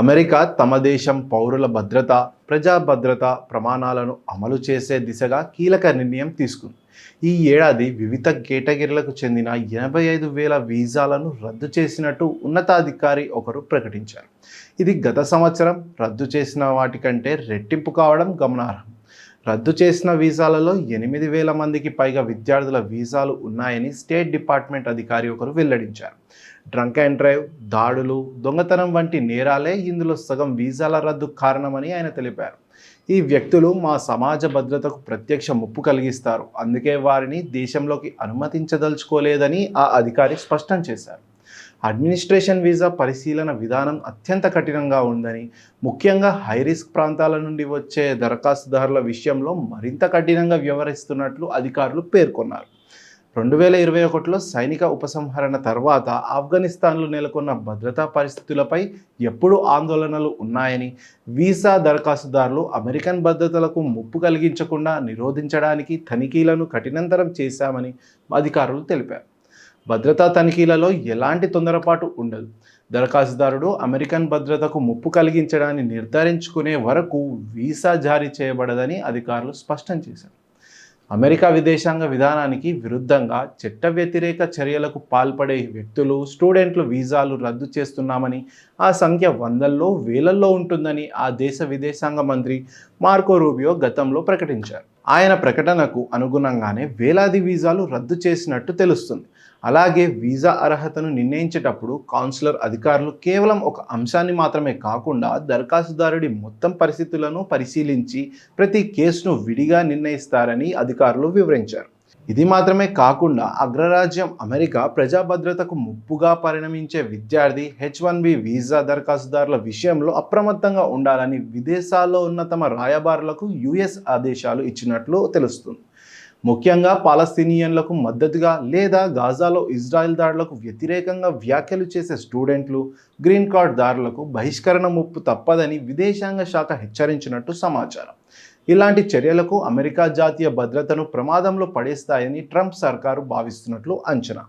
America తమ దేశం పౌరుల భద్రత ప్రజా భద్రత ప్రమాణాలను అమలు చేసే దిశగా కీలక నిర్ణయం తీసుకుంది. ఈ ఏడాది వివిధ కేటగిరీలకు చెందిన ఎనభై ఐదు వేల వీసాలను రద్దు చేసినట్టు ఉన్నతాధికారి ఒకరు ప్రకటించారు. ఇది గత సంవత్సరం రద్దు చేసిన వాటికంటే రెట్టింపు కావడం గమనార్హం. రద్దు చేసిన వీసాలలో ఎనిమిది వేల మందికి పైగా విద్యార్థుల వీసాలు ఉన్నాయని స్టేట్ డిపార్ట్మెంట్ అధికారి ఒకరు వెల్లడించారు. డ్రంక్ అండ్ డ్రైవ్ దాడులు దొంగతనం వంటి నేరాలే ఇందులో సగం వీసాల రద్దు కారణమని ఆయన తెలిపారు. ఈ వ్యక్తులు మా సమాజ భద్రతకు ప్రత్యక్ష ముప్పు కలిగిస్తారు. అందుకే వారిని దేశంలోకి అనుమతించదలుచుకోలేదని ఆ అధికారి స్పష్టం చేశారు. అడ్మినిస్ట్రేషన్ వీసా పరిశీలన విధానం అత్యంత కఠినంగా ఉందని ముఖ్యంగా హై రిస్క్ ప్రాంతాల నుండి వచ్చే దరఖాస్తుదారుల విషయంలో మరింత కఠినంగా వ్యవహరిస్తున్నట్లు అధికారులు పేర్కొన్నారు. రెండు వేల ఇరవై ఒకటిలో సైనిక ఉపసంహరణ తర్వాత ఆఫ్ఘనిస్తాన్లో నెలకొన్న భద్రతా పరిస్థితులపై ఎప్పుడు ఆందోళనలు ఉన్నాయని వీసా దరఖాస్తుదారులు అమెరికన్ భద్రతలకు ముప్పు కలిగించకుండా నిరోధించడానికి తనిఖీలను కఠినంతరం చేశామని అధికారులు తెలిపారు. భద్రతా తనిఖీలలో ఎలాంటి తొందరపాటు ఉండదు. దరఖాస్తుదారుడు అమెరికన్ భద్రతకు ముప్పు కలిగించడాన్ని నిర్ధారించుకునే వరకు వీసా జారీ చేయబడదని అధికారులు స్పష్టం చేశారు. అమెరికా విదేశాంగ విధానానికి విరుద్ధంగా చట్ట వ్యతిరేక చర్యలకు పాల్పడే వ్యక్తులు స్టూడెంట్లు వీసాలు రద్దు చేస్తున్నామని ఆ సంఖ్య వందల్లో వేలల్లో ఉంటుందని ఆ దేశ విదేశాంగ మంత్రి మార్కో రూబియో గతంలో ప్రకటించారు. ఆయన ప్రకటనకు అనుగుణంగానే వేలాది వీసాలు రద్దు చేసినట్టు తెలుస్తుంది. అలాగే వీసా అర్హతను నిర్ణయించేటప్పుడు కౌన్సిలర్ అధికారులు కేవలం ఒక అంశాన్ని మాత్రమే కాకుండా దరఖాస్తుదారుడి మొత్తం పరిస్థితులను పరిశీలించి ప్రతి కేసును విడిగా నిర్ణయిస్తారని అధికారులు వివరించారు. ఇది మాత్రమే కాకుండా అగ్రరాజ్యం అమెరికా ప్రజా భద్రతకు ముప్పుగా పరిణమించే విద్యార్థి హెచ్ వన్ బి వీసా దరఖాస్తుదారుల విషయంలో అప్రమత్తంగా ఉండాలని విదేశాల్లో ఉన్న తమ రాయబారులకు యుఎస్ ఆదేశాలు ఇచ్చినట్లు తెలుస్తుంది. ముఖ్యంగా పాలస్తీనియన్లకు మద్దతుగా లేదా గాజాలో ఇజ్రాయెల్ దాడులకు వ్యతిరేకంగా వ్యాఖ్యలు చేసే స్టూడెంట్లు గ్రీన్ కార్డ్ దారులకు బహిష్కరణ ముప్పు తప్పదని విదేశాంగ శాఖ హెచ్చరించినట్టు సమాచారం. ఇలాంటి చర్యలకు అమెరికా జాతీయ భద్రతను ప్రమాదంలో పడేస్తాయని ట్రంప్ సర్కారు భావిస్తున్నట్లు అంచనా.